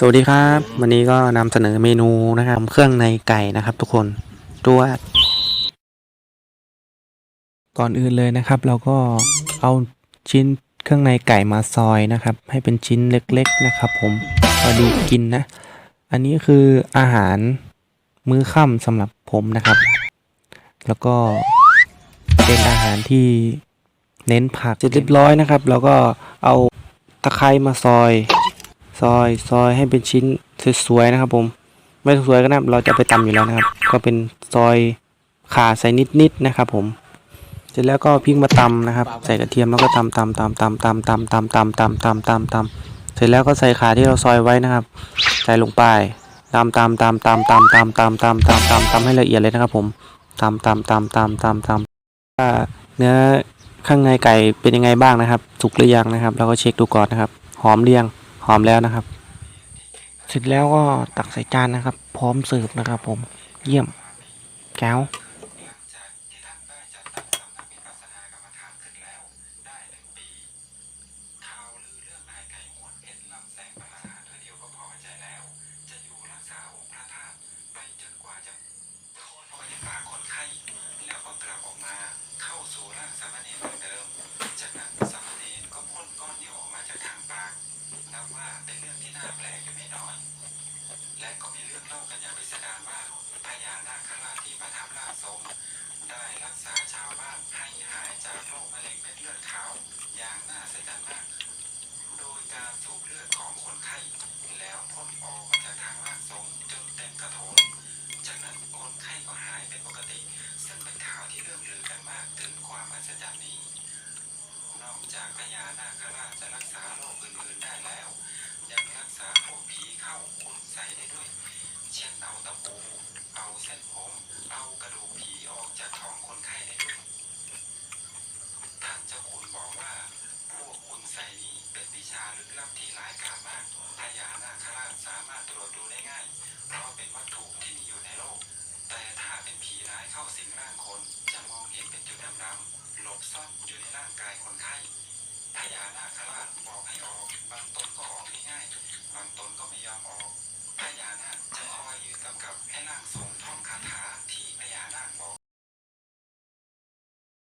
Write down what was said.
สวัสดีครับ วันนี้ก็นำเสนอเมนูนะครับเครื่องในไก่นะครับ ทุกคนตัวก่อนอื่นเลยนะครับ เราก็เอาชิ้นเครื่องในไก่มาซอยนะครับ ให้เป็นชิ้นเล็ก ๆนะครับ ผมพอดีกินนะ อันนี้คืออาหารมื้อค่ำสำหรับผมนะครับ แล้วก็เป็นอาหารที่เน้นผักเสร็จเรียบร้อยนะครับ แล้วก็เอาตะไคร้มาซอย ซอยซอยให้เป็นชิ้นสวยๆนะครับ ผม ไม่สวยก็ได้เราจะไปตำอยู่แล้วนะครับ ก็เป็นซอยขาใส่นิดๆนะครับ ผม เสร็จแล้วก็พริกมาตำนะครับ ใส่กระเทียมแล้วก็ตำตำตำตำตำตำตำตำตำตำตำตำเสร็จแล้วก็ใส่ขาที่เราซอยไว้นะครับ ใส่ลงไปตำตำตำตำตำตำตำตำตำตำตำให้ละเอียดเลยนะครับ ผมตำตำตำตำตำตำว่าเนื้อข้างในไก่เป็นยังไงบ้างนะครับ สุกหรือยังนะครับ เราก็เช็คดูก่อนนะครับ หอมเรียง อมแล้วนะครับ เสร็จแล้วก็ตักใส่จานนะครับ พร้อมเสิร์ฟนะครับ ผมเยี่ยมแก้วแล้ว ที่น่าแปลกอยู่ไม่น้อย และก็มีเรื่องเล่ากันอย่างพิสดารว่าพญานาคราชที่ประทับร่างทรงได้รักษาชาวบ้านให้หายจากโรคมะเร็งเม็ดเลือดขาวอย่างน่าสะใจมาก โดยการสูบเลือดของคนไข้แล้วพ่นออกมาจากทางร่างทรงจนเต็มกระโถนจากนั้นคนไข้ก็หายเป็นปกติ ซึ่งเป็นข่าวที่เรื่องลือกันมากถึงความอัศจรรย์นี้ นอกจากพญานาคราชจะรักษาโรคอื่นๆได้แล้ว ยังรักษาพวกผีเข้าคุณใสยได้ด้วย เช่นเอาตะปู เอาเส้น ผมเอากระดูกผีออกจากท้องคนไข้ได้ด้วย ท่านเจ้าคุณบอกว่า พวกคุณใสยนี้เป็นวิชาลึกลับที่ร้ายกาจมากพญานาคราชสามารถตรวจดูได้ง่าย เพราะเป็นวัตถุที่มีอยู่ในโลก แต่ถ้าเป็นผีร้ายเข้าสิงร่างคนจะมองเห็นเป็นจุดดำๆหลบซ่อนอยู่ในร่างกายคนไข้พญานาคราชบอกให้ออกบางตนก็ออกง่าย